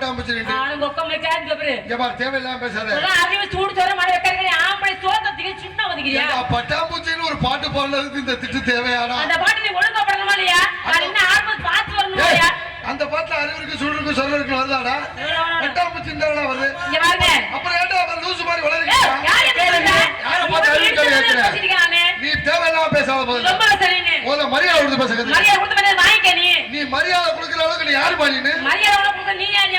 கொட்டாம்பூச்சி நின்று ஆளுங்க ஒக்கம்ல கேட்டு பேரு இங்க பாரு தேவையில்லாம பேசாத. அறிவு சூடு சோற மழை வைக்கிறீங்க ஆம்பளை சோத்தத்துக்கு பட்டாம்பூச்சின்னு ஒரு பாட்டு பாடுறதுக்கு இந்த திட்டு தேவையாடா? அந்த பாட்டு நீ ஒழுங்கா படணுமா இல்லையா? அது என்ன ஆல்பம் பார்த்து வரணுமா இல்லையா? அந்த பாட்டுல அறிவுக்கு சுடுருக்கு சொல்றதுக்கு வருதாடா பட்டாம்பூச்சி இந்த வருது அப்புறம் ஏன்டா அவன் லூசு மாதிரி யார்? யாரை? பேசிருக்கானே. நீ தேவையில்லாம பேசாத போது ரொம்ப சரின்னு. முதல்ல மரியாதை கொடுத்து பேச கத்துக்க. மரியாதை கொடுத்த மாதிரி வாங்கிக்க நீ. மரியாதை கொடுக்குற அளவுக்கு நீ யாரு பாடினு மரியாதை கொடுக்க நீ யார்?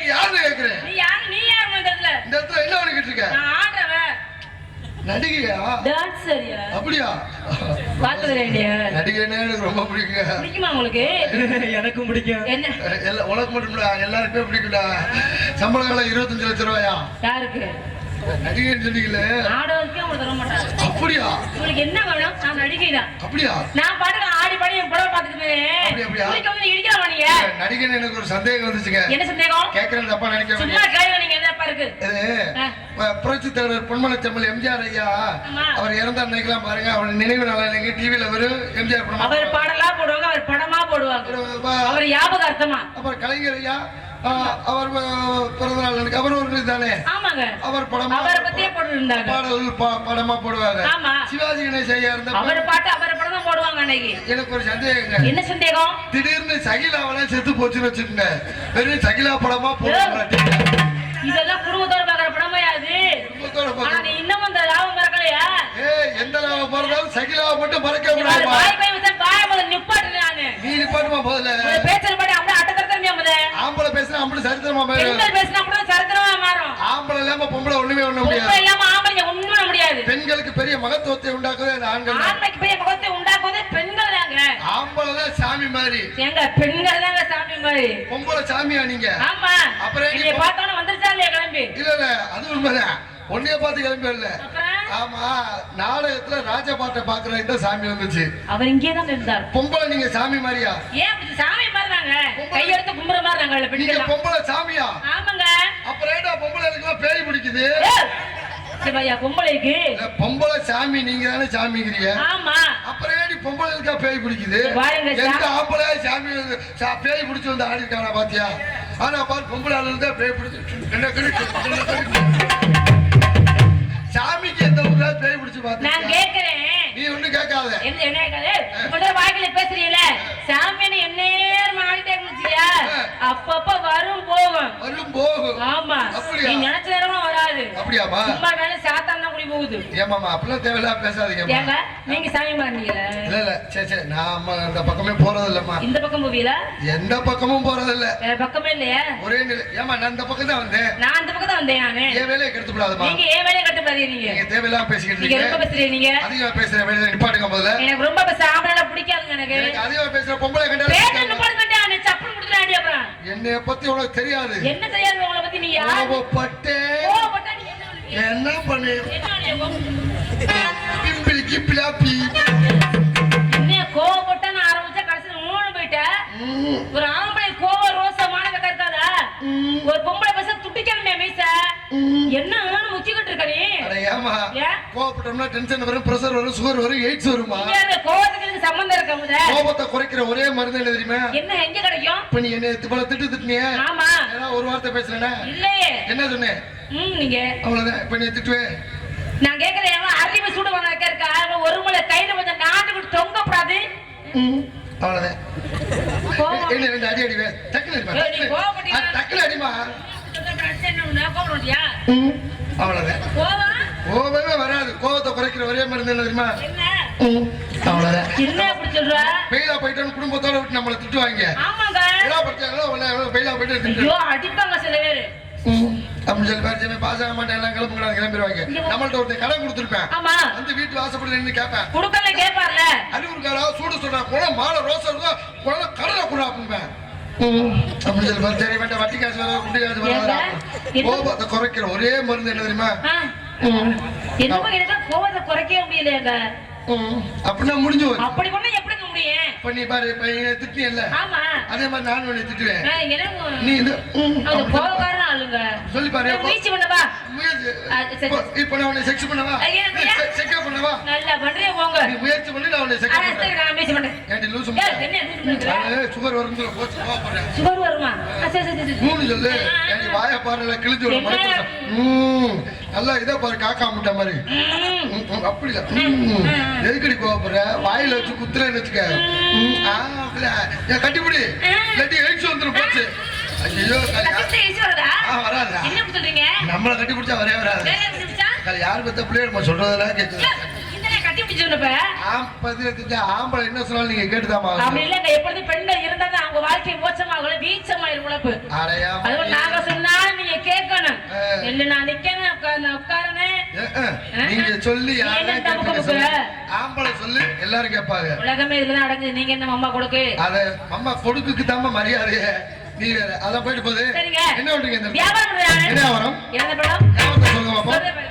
நீ யாருன்னு கேக்குற நீ யாரு? நீ யாரு? இந்த இடத்துல என்ன பண்ணிக்கிட்டு இருக்க நடிகையா? Dancer-யா? அப்படியா? பார்த்தது இல்லையா? நடிகைன்னா எனக்கு ரொம்ப பிடிக்குங்க. பிடிக்குமா உங்களுக்கு? எனக்கும் பிடிக்கும். என்ன? எல்லா- உனக்கு மட்டும் எல்லாருக்குமே பிடிக்கும்டா. சம்பளம் இருபத்தஞ்சு லட்சம் ரூபாயா? யாருக்கு? நடிகைன்னு சொன்னீங்களே ஆடவருக்கே உங்களுக்கு தர மாட்டாங்க. அப்படியா? உங்களுக்கு என்ன வேணும் நான் நடிகை தான் அப்படியா? நான் பாட்டுக்கு ஆடி பாடி என்? உங்களுக்கு வந்து நீங்க? நடிகைன்னு எனக்கு ஒரு சந்தேகம் வந்துச்சுங்க. என்ன சந்தேகம்? கேட்கறது தப்பா சும்மா நீங்க என்னப்பா இருக்கு? இது ஆ. ப- புரட்சி தலைவர் பொன்மலை செம்மல் எம்ஜிஆர் ஐயா. அவர் இறந்த அன்னைக்கெல்லாம் பாருங்க அவர் நினைவு நாளா நீங்க டிவில வரும் எம்ஜிஆர் படம் அவர் பாடலா போடுவாங்க அவர் படமா போடுவாங்க. அவர் ஞாபக அர்த்தமா அப்புறம் கலைஞர் ஐயா அவர் ப- பிறந்த நாள் அன்னைக்கு அவர் ஒரு தானே ஆமாங்க. அவர் படமா அவரை பத்தியே போட்டு இருந்தாங்க பாடல் படமா போடுவாங்க. ஆமா. சிவாஜி கணேஷ் ஐயா இருந்த அவர் பாட்டு அவர் படம் தான் போடுவாங்க அன்னைக்கு. எனக்கு ஒரு சந்தேகங்க. என்ன சந்தேகம்? திடீர்னு சகிலாவெல்லாம் செத்து போச்சுன்னு வச்சுக்கோங்க வெறும் சகிலா படமா போடுவாங்க. இதெல்லாம் குடும்பத்தோட பாக்குற படமா அது ஆனா நீ இன்னமும் அந்த லாபம் மறக்கலையா? எந்த லாபம் பிறந்தாலும் சகிலாவை மட்டும் மறக்க வாயை முதல்ல நிப்பாட்டு நானு. நீ நிப்பாட்டுமா முதல்ல உங்க பேச்சல் பாடி அப்படியே அட்டத்தரத்தரமையா முத ஆம்பளை பேசினா அப்படி சரித்திரமா பெண்கள் பேசினா கூட சரித்திரமா மாறும். ஆம்பளை இல்லாம பொம்பளை ஒண்ணுமே ஒண்ணு முடியாது. இல்லாம ஆம்பளைங்க ஒண்ணும் முடியாது. பெண்களுக்கு பெரிய மகத்துவத்தை உண்டாக்குறது அந்த ஆண்கள். ஆண்மைக்கு பெரிய முகத்தை உண்டாக்குவது பெண்கள் தாங்க. ஆம்பளை தான் சாமி மாதிரி எங்க பெண்கள் தாங்க சாமி மாதிரி பொம்பளை சாமியா நீங்க? ஆமா. அப்புறம் நீங்க பார்த்தோன்னு வந்துருச்சா இல்லையா கிளம்பி? இல்ல இல்ல அது உண்மைதான். உன்னைய பார்த்து கிளம்பி இல்ல ஆமா நாடகத்துல ராஜபாட்டை பாக்குற இந்த சாமி வந்துச்சு. அவர் இங்கே தான் இருந்தார். பொம்பளை நீங்க சாமி மாதிரியா? ஏன் சாமி மாதிரி நாங்க கையெடுத்து கும்புற மாதிரி நாங்க பொம்பளை சாமியா? ஆமாங்க. அப்புறம் ஏடா பொம்பளை எல்லாம் பேய் பிடிக்குது? பொம்பளைக்கு. பொம்பளை சாமி நீங்க தானே சாமிங்கிறீங்க. ஆமா. அப்புறம் ஏடி பொம்பளைக்கா பேய் பிடிக்குது? எந்த ஆம்பளை சாமி பேய் பிடிச்சு வந்து ஆடி இருக்கானா பாத்தியா? ஆனா பாரு பொம்பளை இருந்தா பேய் பிடிச்சு என்ன. சாமிக்கு எந்த ஊர்ல பேய் பிடிச்சு நான் கேக்குறேன். நீ கேட்காத. என்ன என்ன கேக்குது? இவ்வளவு வாய்க்குல பேசுறீல சாமியான இருந்துச்சியா அப்பப்ப வரும் போகும். வரும் போகும். ஆமா? நீ நினைச்ச வராது. அப்படியாமா சும்மா சாத்தான் தான் குடி போகுது. ஏமாமா அப்படிலாம் தேவையில்லாம பேசாதீங்க ஏங்க நீங்க சாமி மாறினீங்களா இல்ல இல்ல சரி சரி நான் அந்த பக்கமே போறது இல்லம்மா இந்த பக்கம் போவீங்களா? எந்த பக்கமும் போறது இல்ல வேற பக்கமே இல்லையா? ஒரே நிலை ஏமா நான் இந்த பக்கம் தான் வந்தேன். நான் அந்த பக்கம் தான் வந்தேன் நானு. என் வேலையை கெடுத்து விடாதமா நீங்க ஏன் வேலையை கட்டுப்படாதீங்க நீங்க? நீங்க தேவையில்லாம பேசிக்கிட்டு நீங்க ரொம்ப பேசுறீங்க அதிகமா பேசுற வேலையை நிப்பாட்டுங்க முதல்ல. எனக்கு ரொம்ப பேச ஆம்பளை பிடிக்காதுங்க எனக்கு. எனக்கு அதிகமா பேசுற பொம்பளை கண்டா அப்புறம் என்னைய பத்தி உனக்கு தெரியாது. என்ன தெரியாது உங்களை பத்தி? கோபப்பட்டு கோவப்பட்டா என்ன பண்ணு? கிப்பிலா பி. என்ன கோவப்பட்டா நான் ஆரம்பிச்சா கடைசியில மூணு போயிட்டேன் ஒரு ஆம்பளை கோவம் ரோசமான இருக்காதா ம், ஒரு பொம்பளை பசங்க துட்டிக்கணுமே மீச ம். என்ன வேணும் முச்சிக்கிட்டு இருக்க நீ? அட ஏமா டென்ஷன் வரும் பிரஷர் வரும் சுகர் வரும் எய்ட்ஸ் வருமா? கோவத்துக்கு சம்பந்தம் இருக்க முத கோபத்தை குறைக்கிற ஒரே மருந்து என்ன தெரியுமா? என்ன எங்க கிடைக்கும்? இப்ப நீ என்ன இவ்வளவு திட்டு திட்டினிய. ஆமா. ஏதாவது ஒரு வார்த்தை பேசுறேன்னா இல்லையே. என்ன ம் நீங்க. அவ்வளவுதான் இப்ப நீ திட்டுவேன் நான் கேக்குறேன் எவன் அறிவு சூடு வந்த இருக்கா? அவன் ஒரு முளை கையில கொஞ்சம் நாட்டுக்கு தொங்கப்படாது அவ்வளவுதான். கோவம். என்ன ரெண்டு அடி அடிவே? டக்குனு அடிமா டக்குனு அடிமா. அவ்வளவுதான். கோவம்? கோபமே வராது. கோபத்தை குறைக்கிற ஒரே மருந்து என்ன தெரியுமா? என்ன? அவ்வளவுதான். என்ன அப்படி சொல்ற? பெயிலா போயிட்டோன்னு குடும்பத்தோட விட்டு நம்மளை திட்டுவாங்க. ஆமாங்க. பெயிலா படிச்சாங்களோ உடனே பெயிலா போயிட்டு திட்டு. ஐயோ அடிப்பாங்க சில பேரு. அப்படின்னு சொல்லி பேர் ஜெமி பாஸ் ஆக மாட்டேன் எல்லாம் கிளம்புங்களா கிளம்பிடுவாங்க. நம்மள்ட்ட ஒருத்தன் கடன் கொடுத்துருப்பேன். ஆமா. வந்து வீட்டு வாசப்படி நின்று கேட்பேன். குடுக்கல கேட்பார்ல. அறிவுறுக்காரா சூடு சொல்றா குளம் மாலை ரோசா குளம் கடலை குடா அப்படின்பேன் வட்டி காசு வர குட்டி காசு வர குறைக்கிற ஒரே மருந்து என்ன தெரியுமா. என்னமோ எனக்கு கோவத்தை குறைக்கவே முடியலையாங்க அப்படின்னா முடிஞ்சு அப்படி பண்ணா எப்படிங்க முடியும்? இப்ப நீ பாரு இப்ப திட்டியல்ல ஆமா. அதே மாதிரி நானும் திட்டுவேன். நீ ஆளுங்க சொல்லி பாரு முயற்சி. பண்ணவா சரி. இப்போ- நான் உன்னை செக்ஸ் பண்ணவா. செக் பண்ணவா? நல்லா பண்றிய போங்க. நீ முயற்சி பண்ணி நான் உன்னை செக் சரி பண்றேன். நான் முயற்சி லூசு ஏய், என்ன லூசு பண்ற? சுகர் போச்சு வருமா? சரி சரி சரி. மூணு சொல்லு. என் வாய பாருல கிழிஞ்சு விட மாதிரி ம் நல்லா இதை பாரு காக்கா முட்டை மாதிரி. அப்படி இல்ல. எதுக்கடி கோவப்படுற? வாயில வச்சு குத்துறேன்னு வச்சுக்க. கட்டிப்பிடி. கட்டி எழுச்சி வந்துடும் போச்சு. ஐயோ என்ன சொல்றீங்க? நம்மளை கட்டி பிடிச்சா வரவே வராது. யார் பெத்த பிள்ளைய நம்ம சொல்றதெல்லாம் இல்ல, கேட்குது ஆம்பளை என்ன சொன்னாலும் நீங்க கேட்டுதாமா அப்படி இல்லைங்க, எப்பொழுதும் பெண்கள் இருந்தாதான் அவங்க வாழ்க்கை மோசமாகும், வீச்சமாயிரும் உழைப்பு. அதுவும் நாங்க கேட்கணும். இல்ல, நான் நிக்கணும், உட்காருனேன். நீங்க சொல்லி. ஆம்பளை சொல்லு எல்லாரும் கேட்பாங்க. உலகமே இதுலதான் அடங்குது. நீங்க என்ன அம்மா கொடுக்கு? அத அம்மா கொடுக்குக்கு தாம மரியாதைய. நீ வேற அதான் போயிட்டு போகுது. என்ன பண்றீங்க இடத்துல? வியாபாரம். என்ன வியாபாரம் சொல்லுங்க பாப்போம்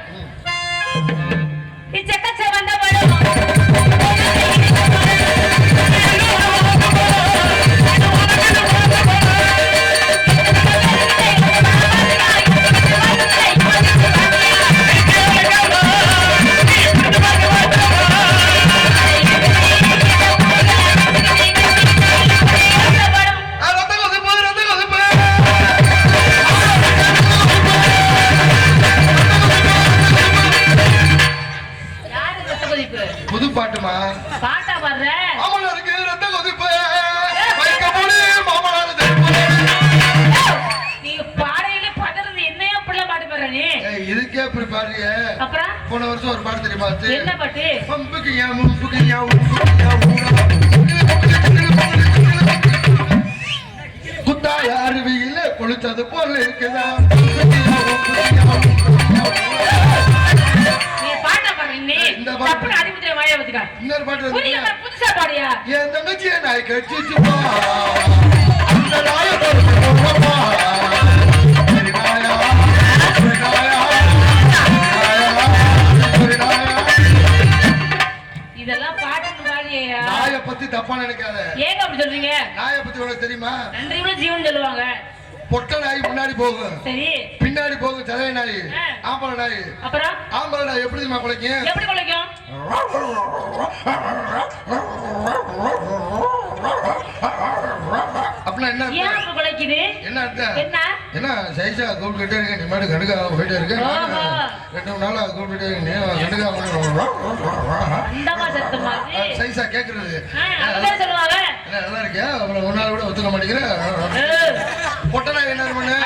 அது? என்ன பாட்டு? பம்புக்கு ஏன் மும்புக்கு ஏன் உம்புக்கு ஊரா? குத்தாய அருவியில கொளுத்தது போல இருக்குதா? இந்த பாட்டு. புதுசா பாடியா? என் தங்கச்சியை தெரியுமா? நன்றி கூட ஜீவன் சொல்லுவாங்க பொட்டை நாய் முன்னாடி போகும் சரி. பின்னாடி போகும் தலைய நாய். ஆம்பளை நாய். அப்புறம்? ஆம்பளை நாய் எப்படி தெரியுமா குலைக்கும்? எப்படி குலைக்கும்? அப்படின்னா என்ன ஏன் குலைக்குது? என்ன அர்த்தம்? என்ன? என்ன சைஸா கூப்பிட்டுட்டே இருக்க நீ மாதிரி கடுக்காம போயிட்டே இருக்க நானு ஓஹோ. ரெண்டு மூணு நாளா கூப்பிட்டுட்டே இருக்க நீ கடுக்காம அந்தமா சத்து மாதிரி. சைஸா கேக்குறது. நல்லா இருக்கியா? அப்புறம் ஒரு நாள் கூட ஒத்துக்க மாட்டேங்கிற. ஏய், பொட்டை நாய் என்ன பண்ணு?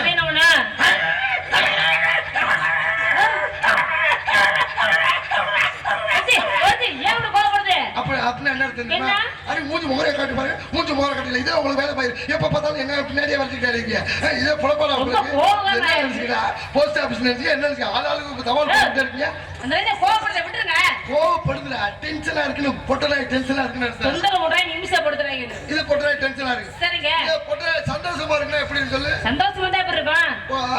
மூஞ்சி முகரைய காட்டி பாருங்க. மூஞ்சி முகரை காட்டல இதே உங்களுக்கு வேலை பாரு. எப்ப பார்த்தாலும் என்ன பின்னாடியே வச்சுக்கிட்டே இருக்கீங்க. இதே உங்களுக்கு. இருக்கு. நினைச்சுக்கிறா போஸ்ட் ஆபீஸ் நினைச்சு என்ன நினைச்சு ஆள் ஆளுக்கு தகவல் பண்ணிட்டு இருக்கீங்க? கோவப்படுதுல டென்ஷனா இருக்குன்னு பொட்டை நாய் டென்ஷனா இருக்குன்னு தொந்தரவு பண்றாங்க, நிமிஷப்படுத்துறாங்க இது. பொட்டை நாய் டென்ஷனா இருக்கு. சரிங்க. இதே பொட்டை சந்தோஷமா இருக்குன்னா எப்படின்னு சொல்லு? சந்தோஷமா தான்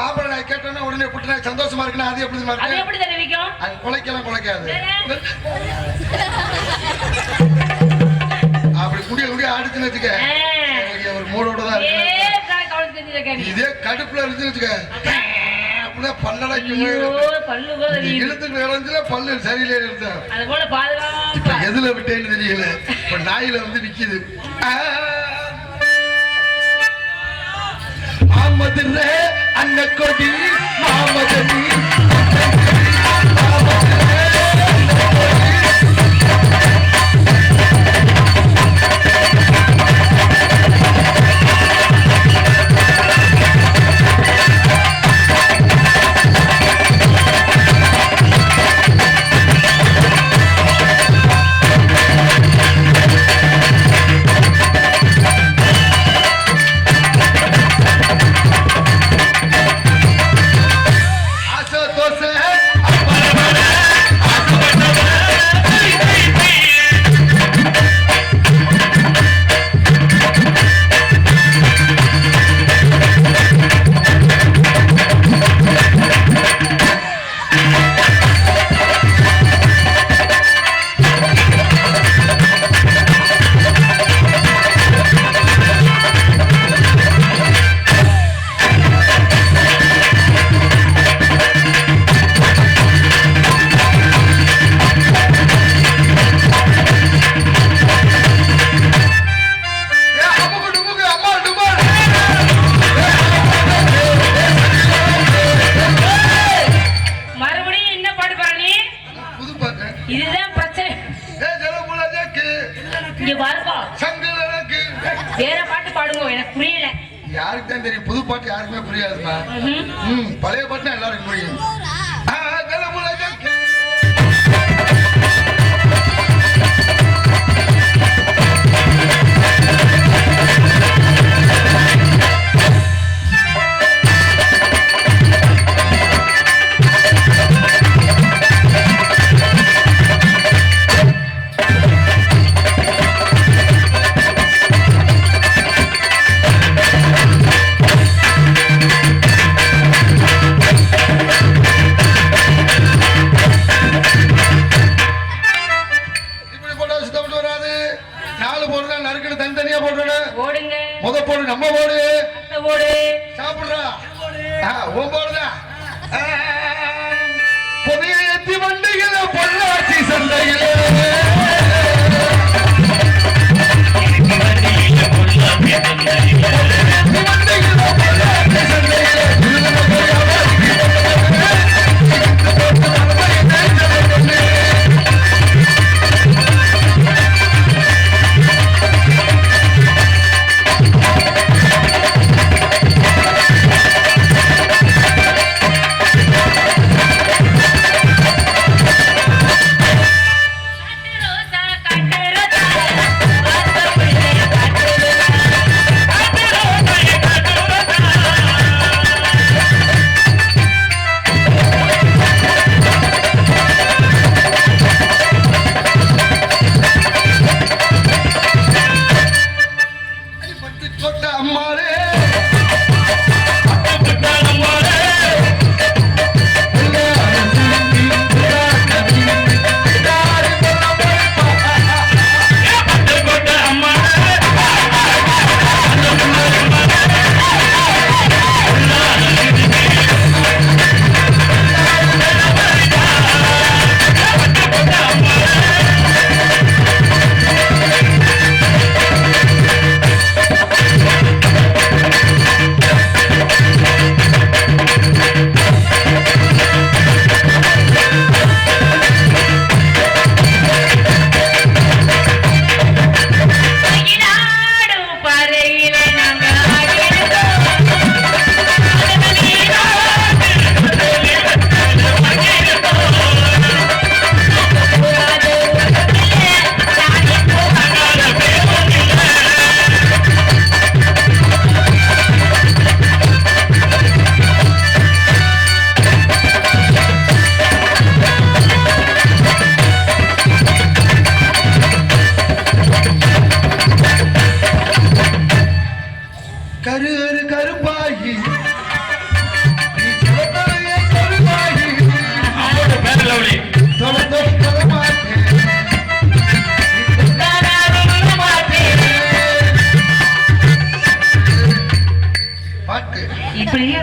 ஆம்பளை நாய் கேட்டோன்னா உடனே பொட்டை நாய் சந்தோஷமா இருக்குன்னா அது எப்படி அது இருக்கு எப்படி தெரிவிக்கும்? அது குலைக்கலாம் குலைக்காது? அப்படி குடிய குடிய ஆடுச்சுன்னு வச்சுக்க. ஒரு மூடோட தான். இதே கடுப்புல இருந்துச்சு வச்சுக்க. அப்படியே பல்லடைக்கு ஐயோ, பல்லு இப்ப பாதுகாப்பா. எதுல விட்டேன்னு தெரியல. இப்ப நாயில வந்து நிக்குது. ஆ. மாமதுர அன்ன கொடி மாமதனி இங்க பாருப்பா. சங்கலக்கு வேற பாட்டு பாடுங்க எனக்கு புரியல. யாருக்கு தான் தெரியும்? புது பாட்டு யாருக்குமே புரியாதுமா. பழைய பாட்டு எல்லாருக்கும் புரியும். போடுறா நறுக்குன்னு தனித்தனியா போட்டுறேன் ஓடுங்க முத போடு நம்ம போடு. ஓடு சாப்பிடுறா. உன் போடுதா புதிய எத்தி வண்டிகள பொள்ளாச்சி சந்தையில.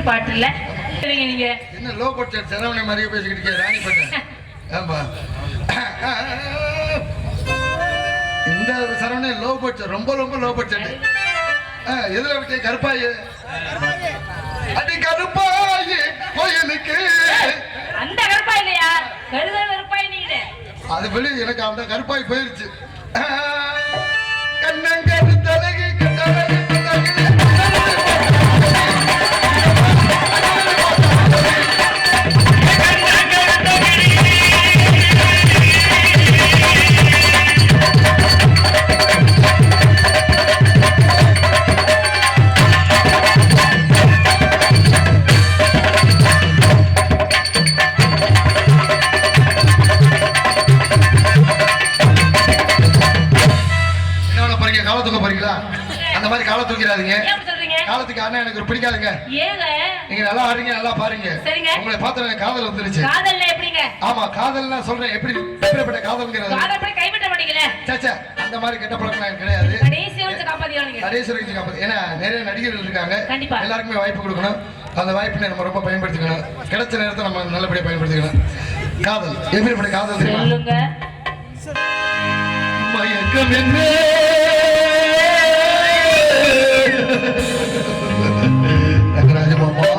பாட்டு இல்ல சரிங்க நீங்க. என்ன லோ பட்ஜெட் சரவணை மாதிரியே பேசிக்கிட்டு இருக்கிய ராணி பட்டன் ஆமா இந்த சரவணை லோ பட்ஜெட் ரொம்ப ரொம்ப லோ பட்ஜெட் எதுல விட்டே கருப்பாயி. அடி கருப்பாயி கோயிலுக்கு. அந்த கருப்பா இல்லையா கருத கருப்பா நீங்க. அது வெளி எனக்கு அந்த கருப்பாய் போயிருச்சு. கண்ணங்கரு காதல் நான் சொல்றேன். எப்படி எப்படிப்பட்ட காதல்ங்கிறது. காதல் எப்படி கைவிட்ட மாட்டீங்களே? சேச்சா அந்த மாதிரி கெட்ட பழக்கம் எனக்கு கிடையாது கடைசி வச்சு காப்பாத்தியானுங்க கடைசி வரைக்கும் காப்பாத்து ஏன்னா நிறைய நடிகர்கள் இருக்காங்க. கண்டிப்பா. எல்லாருக்குமே வாய்ப்பு கொடுக்கணும். அந்த வாய்ப்பை நம்ம ரொம்ப பயன்படுத்திக்கணும். கிடைச்ச நேரத்தை நம்ம நல்லபடியா பயன்படுத்திக்கணும். காதல். எப்படிப்பட்ட காதல் தெரியுமா? சொல்லுங்க. மயக்கம் என்ன ரங்கராஜ மாமா.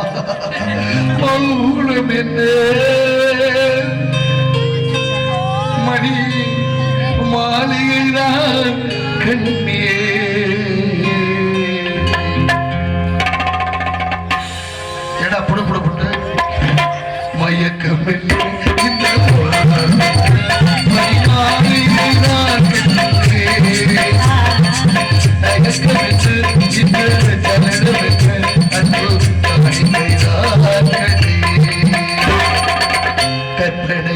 மௌனம் என்ன மாடி மாளிகைதான் கண்ணியே ஏடா புடு புடு புட்டு மயக்கம் இந்த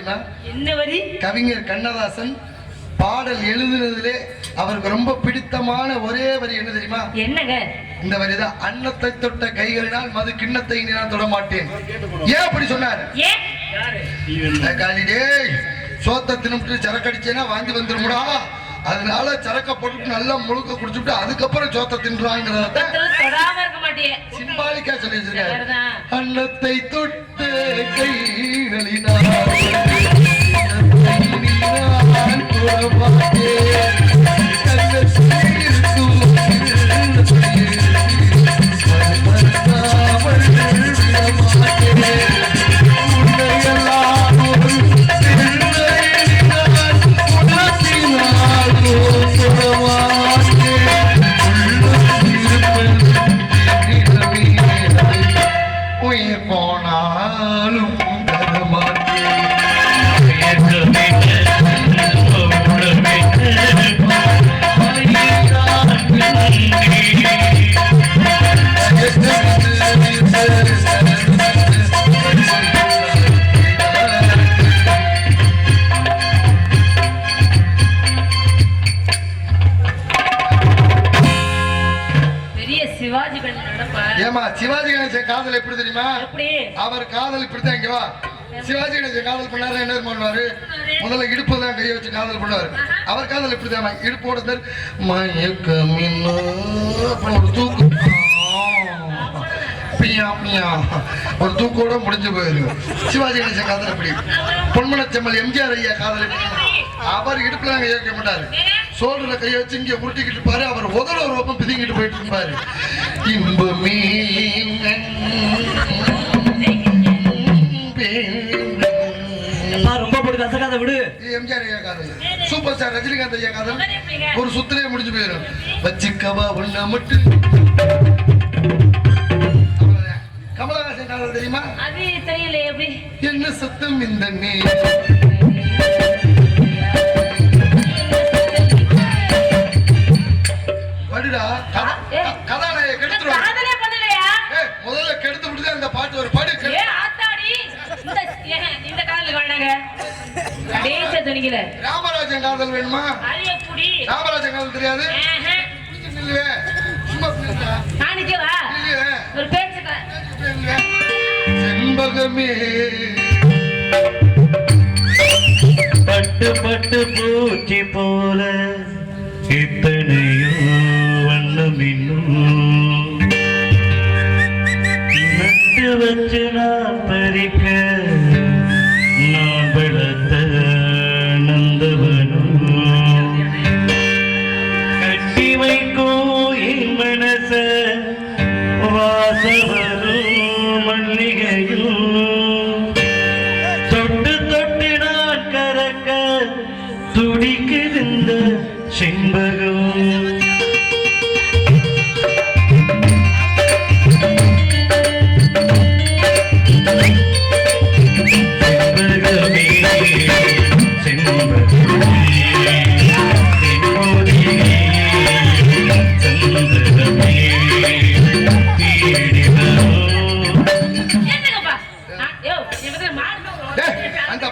தெரியுமா என்ன வரி? கவிஞர் கண்ணதாசன் பாடல் எழுதுனதிலே அவருக்கு ரொம்ப பிடித்தமான ஒரே வரி என்ன தெரியுமா? என்னங்க? இந்த வரிதான். அன்னத்தை தொட்ட கைகளினால் மது கிண்ணத்தை நான் தொட மாட்டேன். ஏன் அப்படி சொன்னார்? சோத்த தின்னுட்டு சரக்கு அடிச்சேன்னா வாந்தி வந்துருமுடா. அதனால சரக்க போட்டுட்டு நல்லா முழுக்க குடிச்சுட்டு அதுக்கப்புறம் சோத்த தின்றாங்கிறத மாட்டியே. சிம்பாலிக்கா சொல்லி வச்சிருக்காரு. அன்னத்தை தொட்ட கைகளினால் முதல்ல இடுப்பு தான் கையை வச்சு காதல் பண்ணுவாரு. அவர் காதல் இப்படிதான் இடுப்போட சார் மயக்கம் ஒரு தூக்கு. பியா பியா ஒரு தூக்கோட முடிஞ்சு போயிருக்கு. சிவாஜி கணேசன் காதல் எப்படி? பொன்மனச்செம்மல் எம்ஜிஆர் ஐயா காதல் அவர் இடுப்புல கையை வைக்க மாட்டாரு. சோல்டர்ல கையை வச்சு இங்க உருட்டிக்கிட்டு இருப்பாரு. அவர் உதல ஒரு பக்கம் பிதிங்கிட்டு போயிட்டு இருப்பாரு. இன்பமே கசக்காத விடு. எம்ஜிஆர் ஐயா காதல் சூப்பர் ஸ்டார் ரஜினிகாந்த் ஐயா காதல் ஒரு சுத்திலே முடிஞ்சு போயிடும். வச்சுக்கவா ஒண்ணா மட்டும். கமலஹாசன் காதல் தெரியுமா? அது தெரியல எப்படி? என்ன சத்தம் இந்த நீ? துணிக்கல ராமராஜன் காதல் வேணுமா? ராமராஜன் காதல் தெரியாது. செண்பகமே. பட்டு பட்டு பூச்சி போல இத்தனையோ வண்ணம் இன்னும் நட்டு வச்சு favor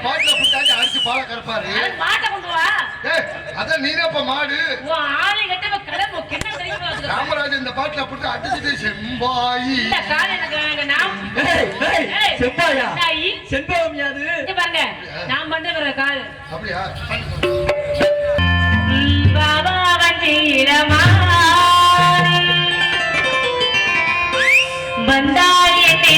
மாட்டுல புட்டாச்சு அடிச்சு பால கறப்பாரு. மாட்டை அதான் நீனப்ப மாடு. ஆளை கட்டவ கடம்பு கிண்ண தெரியுமா ராமராஜ் இந்த பாட்டுல புட்டு அடிச்சுட்டு செம்பாயி. செம்பாயா? செம்பாயம் யாது? பாருங்க நான் பண்ண கால். அப்படியா? பாபா வந்தீரமா வந்தாய் என்னை